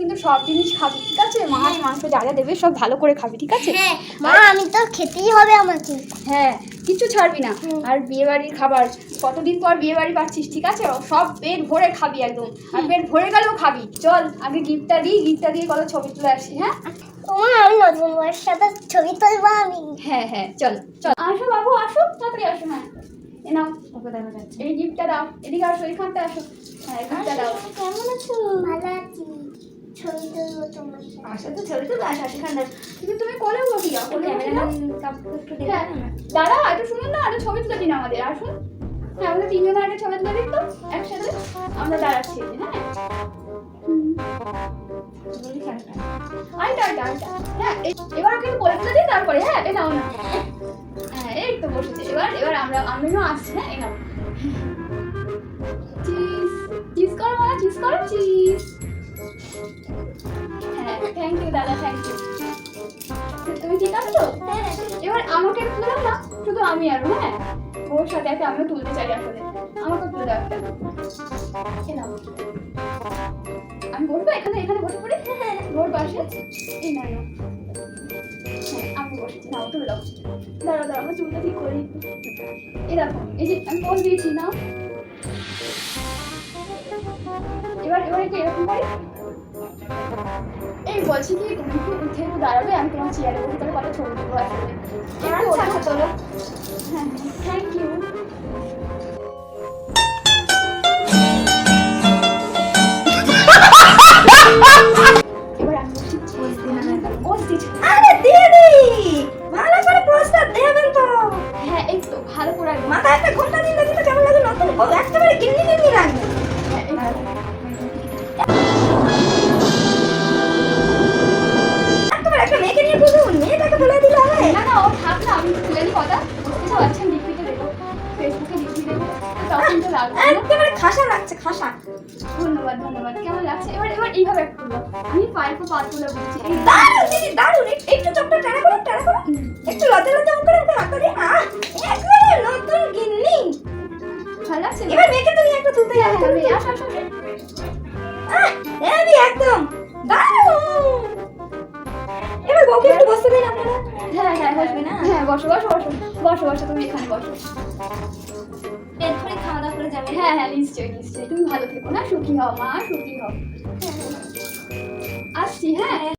কিন্তু সব জিনিস খাবি ঠিক আছে? মাছ মাংস যা যা দেবে সব ভালো করে খাবি ঠিক আছে? হ্যাঁ মা আমি তো খেতেই হবে আমাকে। হ্যাঁ কিছু ছাড়বি না। আর বিয়ে বাড়ির খাবার কতদিন পর বিয়ে বাড়ি পাচ্ছিস ঠিক আছে? সব পেট ভরে খাবি একদম। আর পেট ভরে গেলেও খাবি। চল আগে গিফটটা দিই গিফটটা দিয়ে কত ছবি তুলে আসি হ্যাঁ? ও মা আমি নতুন বউয়ের সাথে ছবি তুলবো আমি। হ্যাঁ হ্যাঁ চল চল। আসো বাবু আসো তাড়াতাড়ি আসো হ্যাঁ। এ নাও এই গিফটটা দাও। এদিকে আসো এইখানটা আসো। হ্যাঁ গিফটটা দাও কেমন আছো ভালো আছি ছবি তুলবো তোমার সাথে। আসো তো ছবি তুলে আসো কিন্তু তুমি কোলে বসি যাও কোলে বসে যাও। হ্যাঁ দাঁড়া একটু শুনুন না একটা ছবি তুলে দিন আমাদের আসুন হ্যাঁ আমাদের তিনজনের একটা ছবি তুলে দিন তো একসাথে। আমরা দাঁড়াচ্ছি হ্যাঁ। আইটা আইটা আইটা। হ্যাঁ এবার ওকে তুলে দিই তারপরে হ্যাঁ নাও না। হ্যাঁ এই তো বসেছে। এবার এবার আমরা আমিও আসছি হ্যাঁ হ্যাঁ থ্যাংক ইউ দাদা থ্যাংক ইউ তুমি ঠিক আছো? তো হ্যাঁ। এবার আমাকে তুলে দাও না শুধু আমি আর হ্যাঁ? ওর সাথে একটা আমিও তুলতে চাই আসলে। আমাকে তুলে দাও একটা। আমি বসবো এখানে এখানে বসে পড়ি। ওর পাশে। এই না। হ্যাঁ আমি বসেছি। নাও তুলে দাও। দাঁড়াও দাঁড়াও আমার চুলটা ঠিক করি এই যে আমি পোজ দিয়েছি নাও। এবার এবার কি এরকম করি। এই বলছি কি তুমি কি উঠে দাঁড়াবে আমি তোমার চেয়ারে বসে তাহলে কত ছবি তুলবো আসলে একটু আচ্ছা, চলো। হ্যাঁ থ্যাংক ইউ দিন ভালো করে হ্যাঁ মাথায় একটা ঘণ্টা দিলে কিন্তু কেমন লাগে নতুন একেবারে তখন তো লাগবে একেবারে খাসা লাগছে খাসা। ধন্যবাদ ধন্যবাদ। কেমন লাগছে? এবার এবার এইভাবে একটু আমি পাইপও পা বলছি দারুণ দিদি দারুণ। একটু- চোখটা টানা করো টানা করো। একটু লজ্জা লজ্জা করে একটু হাতটা দিয়ে। আহ একেবারে নতুন গিন্নি। ভালো লাগছে এবার মেয়েকে তুমি একটু তুলতে হ্যাঁ যাবে। হ্যাঁ আসো আসো। আসো। একদম। দারুণ হ্যাঁ হ্যাঁ বসবে না? হ্যাঁ বসো বসো বসো। বসো বসো তুমি এখানে বসো। পেট খাওয়া দাওয়া করে যাবে হ্যাঁ হ্যাঁ নিশ্চয়ই নিশ্চয়ই। তুমি ভালো থেকো না? সুখী হও মা সুখী হও। আসছি হ্যাঁ।